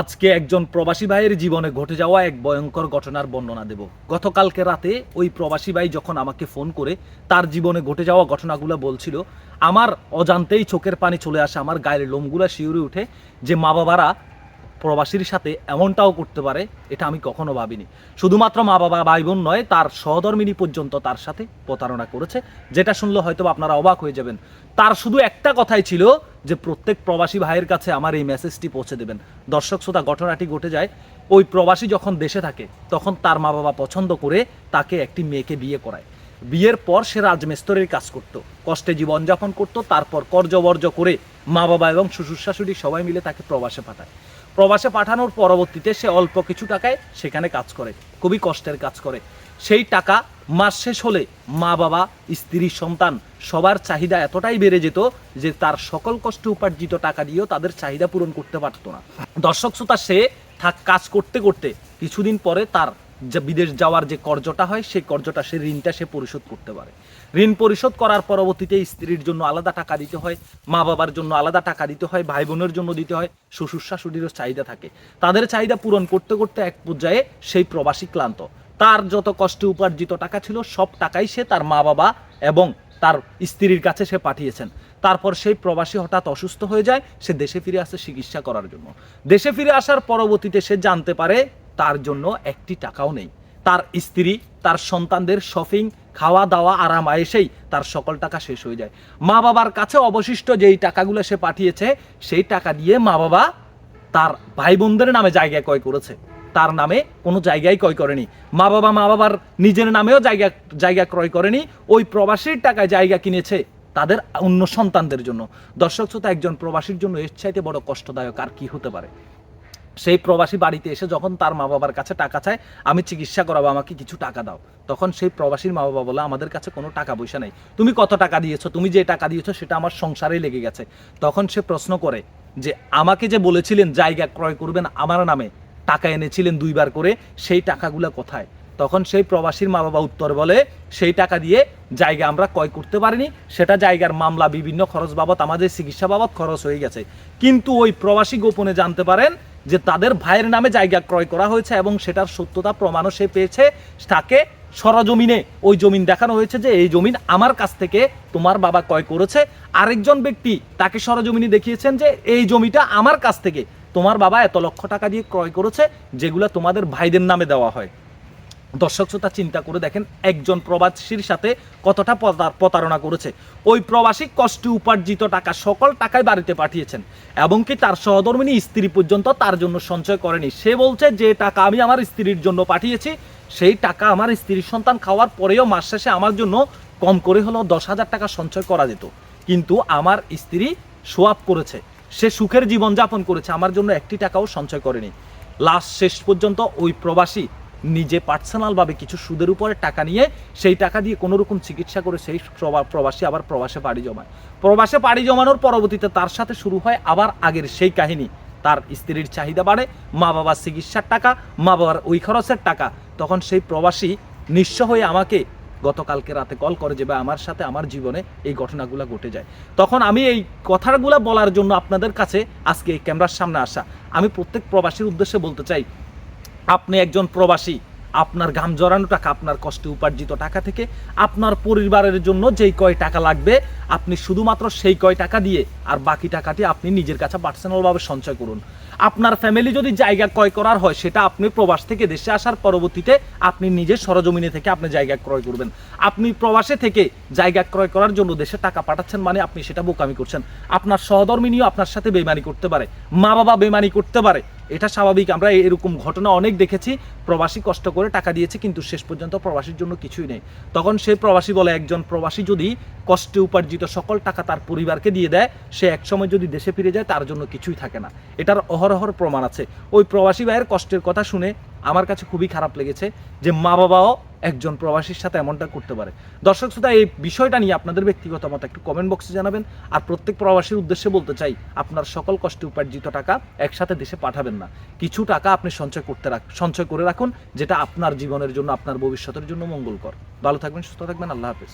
আজকে একজন প্রবাসী ভাইয়ের জীবনে ঘটে যাওয়া এক ভয়ঙ্কর ঘটনার বর্ণনা দেব। গতকালকে রাতে ওই প্রবাসী ভাই যখন আমাকে ফোন করে তার জীবনে ঘটে যাওয়া ঘটনাগুলো বলছিল, আমার অজান্তেই চোখের পানি চলে আসে, আমার গায়ের লোমগুলো শিউরে উঠে, যে মা বাবারা প্রবাসীর সাথে এমনটাও করতে পারে, এটা আমি কখনো ভাবিনি। শুধুমাত্র মা বাবা ভাই বোন নয়, তার সহধর্মিনী পর্যন্ত তার সাথে প্রতারণা করেছে। যেটা শুনলে হয়তো আপনারা অবাক হয়ে যাবেন। তার শুধু একটা কথাই ছিল যে, প্রত্যেক প্রবাসী ভাইয়ের কাছে আমার এই মেসেজটি পৌঁছে দেবেন। দর্শক শ্রোতা, ঘটনাটি ঘটে যায়, ওই প্রবাসী যখন দেশে থাকে, তখন তার মা বাবা পছন্দ করে তাকে একটি মেয়েকে বিয়ে করায়। বিয়ের পর সে রাজমিস্ত্রির কাজ করত, কষ্টে জীবনযাপন করত, তারপর কর্যবর্জ করে মা বাবা এবং শ্বশুর শাশুড়ি সবাই মিলে তাকে প্রবাসে পাঠায়। প্রবাসে পাঠানোর পরবর্তীতে সে অল্প কিছু টাকায় সেখানে কাজ করে, খুবই কষ্টের কাজ করে। সেই টাকা মাস শেষ হলে মা, বাবা, স্ত্রী, সন্তান সবার চাহিদা এতটাই বেড়ে যেত যে তার সকল কষ্ট উপার্জিত টাকা দিয়েও তাদের চাহিদা পূরণ করতে পারত না। দর্শক শ্রোতা, সে থাক কাজ করতে করতে কিছুদিন পরে তার যে বিদেশ যাওয়ার যে কর্জটা হয়, সেই কর্জটা সে ঋণটা সে পরিশোধ করতে পারে। ঋণ পরিশোধ করার পরবর্তীতে স্ত্রীর জন্য আলাদা টাকা দিতে হয়, মা বাবার জন্য আলাদা টাকা দিতে হয়, ভাই বোনের জন্য দিতে হয়, শ্বশুর শাশুড়িরও চাহিদা থাকে। তাদের চাহিদা পূরণ করতে করতে এক পর্যায়ে সেই প্রবাসী ক্লান্ত। তার যত কষ্টে উপার্জিত টাকা ছিল, সব টাকাই সে তার মা বাবা এবং তার স্ত্রীর কাছে সে পাঠিয়েছেন। তারপর সেই প্রবাসী হঠাৎ অসুস্থ হয়ে যায়, সে দেশে ফিরে আসে চিকিৎসা করার জন্য। দেশে ফিরে আসার পরবর্তীতে সে জানতে পারে তার জন্য একটি টাকাও নেই। তার স্ত্রী, তার সন্তানদের শপিং, খাওয়া দাওয়া, আরাম আয়েসেই তার সকল টাকা শেষ হয়ে যায়। মা বাবার কাছে অবশিষ্ট যেই টাকাগুলো সে পাঠিয়েছে, সেই টাকা দিয়ে মা বাবা তার ভাই বোনদের নামে জায়গা ক্রয় করেছে। তার নামে কোনো জায়গায় ক্রয় করেনি। মা বাবা মা বাবার নিজের নামেও জায়গা জায়গা ক্রয় করেনি। ওই প্রবাসীর টাকায় জায়গা কিনেছে তাদের অন্য সন্তানদের জন্য। দর্শক শ্রোতা, একজন প্রবাসীর জন্য এর চাইতে বড় কষ্টদায়ক আর কি হতে পারে? সেই প্রবাসী বাড়িতে এসে যখন তার মা বাবার কাছে টাকা চায়, আমি চিকিৎসা করাবো, আমাকে কিছু টাকা দাও। তখন সেই প্রবাসীর মা বাবা বলে, আমাদের কাছে কোনো টাকা পয়সা নেই। তুমি কত টাকা দিয়েছ? তুমি যে টাকা দিয়েছ, সেটা আমার সংসারেই লেগে গেছে। তখন সে প্রশ্ন করে যে, আমাকে যে বলেছিলেন জায়গা ক্রয় করবেন, আমার নামে টাকা এনেছিলেন দুইবার করে, সেই টাকাগুলো কোথায়? তখন সেই প্রবাসীর মা বাবা উত্তর বলে, সেই টাকা দিয়ে জায়গা আমরা ক্রয় করতে পারিনি। সেটা জায়গার মামলা, বিভিন্ন খরচ বাবদ, আমাদের চিকিৎসা বাবদ খরচ হয়ে গেছে। কিন্তু ওই প্রবাসী গোপনে জানতে পারেন যে তাদের ভাইয়ের নামে জায়গা ক্রয় করা হয়েছে এবং সেটার সত্যতা প্রমাণও সে পেয়েছে। তাকে সরজমিনে ওই জমিন দেখানো হয়েছে যে এই জমিন আমার কাছ থেকে তোমার বাবা ক্রয় করেছে। আরেকজন ব্যক্তি তাকে সরজমিনে দেখিয়েছেন যে এই জমিটা আমার কাছ থেকে তোমার বাবা এত লক্ষ টাকা দিয়ে ক্রয় করেছে, যেগুলো তোমাদের ভাইদের নামে দেওয়া হয়। দর্শক শ্রোতা, চিন্তা করে দেখেন একজন প্রবাসীর সাথে কতটা প্রতারণা করেছে। ওই প্রবাসী কষ্টে উপার্জিত টাকা সকল টাকায় বাড়িতে পাঠিয়েছেন এবং কি তার সহধর্মিনী স্ত্রী পর্যন্ত তার জন্য সঞ্চয় করেনি। সে বলছে, যে টাকা আমি আমার স্ত্রীর জন্য পাঠিয়েছি, সেই টাকা আমার স্ত্রীর সন্তান খাওয়ার পরেও মাস শেষে আমার জন্য কম করে হলেও দশ হাজার টাকা সঞ্চয় করা যেত। কিন্তু আমার স্ত্রী সোয়াপ করেছে। সে সুখের জীবনযাপন করেছে, আমার জন্য একটি টাকাও সঞ্চয় করেনি। লাস্ট শেষ পর্যন্ত ওই প্রবাসী নিজে পার্সোনালভাবে কিছু সুদের উপরে টাকা নিয়ে সেই টাকা দিয়ে কোনো রকম চিকিৎসা করে সেই প্রবাসী আবার প্রবাসে পাড়ি জমায়। প্রবাসে পাড়ি জমানোর পরবর্তীতে তার সাথে শুরু হয় আবার আগের সেই কাহিনী। তার স্ত্রীর চাহিদা বাড়ে মা বাবার চিকিৎসার টাকা মা বাবার ওই খরচের টাকা। তখন সেই প্রবাসী নিঃস্ব হয়ে আমাকে গতকালকে রাতে কল করে যে, ভাই, আমার সাথে আমার জীবনে এই ঘটনাগুলো ঘটে যায়। তখন আমি এই কথাগুলো বলার জন্য আপনাদের কাছে আজকে এই ক্যামেরার সামনে আসা। আমি প্রত্যেক প্রবাসীর উদ্দেশ্যে বলতে চাই আপনি একজন প্রবাসী, আপনার ঘাম জড়ানো টাকা, আপনার কষ্টে উপার্জিত টাকা থেকে আপনার পরিবারের জন্য যেই কয় টাকা লাগবে, আপনি শুধুমাত্র সেই কয় টাকা দিয়ে আর বাকি টাকাটি আপনি নিজের কাছে পার্সোনালভাবে সঞ্চয় করুন। আপনার ফ্যামিলি যদি জায়গা ক্রয় করার হয়, সেটা আপনি প্রবাস থেকে দেশে আসার পরবর্তীতে আপনি নিজের সরজমিনে থেকে আপনি জায়গা ক্রয় করবেন। আপনি প্রবাসে থেকে জায়গা ক্রয় করার জন্য দেশে টাকা পাঠাচ্ছেন মানে আপনি সেটা বোকামি করছেন। আপনার সহধর্মিনীও আপনার সাথে বেমানি করতে পারে। মা বাবা বেমানি করতে পারে। এটা স্বাভাবিক। আমরা এরকম ঘটনা অনেক দেখেছি। প্রবাসী কষ্ট করে টাকা দিয়েছে, কিন্তু শেষ পর্যন্ত প্রবাসীর জন্য কিছুই নেই। তখন সে প্রবাসী বলে, একজন প্রবাসী যদি কষ্টে উপার্জিত সকল টাকা তার পরিবারকে দিয়ে দেয়, সে একসময় যদি দেশে ফিরে যায়, তার জন্য কিছুই থাকে না। এটার অহরহর প্রমাণ আছে। ওই প্রবাসী ভাইয়ের কষ্টের কথা শুনে আমার কাছে খুবই খারাপ লেগেছে যে মা বাবাও একজন প্রবাসীর সাথে এমনটা করতে পারে। দর্শক শ্রোতা, এই বিষয়টা নিয়ে আপনাদের ব্যক্তিগত মত একটু কমেন্ট বক্সে জানাবেন। আর প্রত্যেক প্রবাসীর উদ্দেশ্যে বলতে চাই, আপনার সকল কষ্টে উপার্জিত টাকা একসাথে দেশে পাঠাবেন না। কিছু টাকা আপনি সঞ্চয় করতে রাখ, সঞ্চয় করে রাখুন, যেটা আপনার জীবনের জন্য, আপনার ভবিষ্যতের জন্য মঙ্গলকর। ভালো থাকবেন, সুস্থ থাকবেন, আল্লাহ হাফেজ।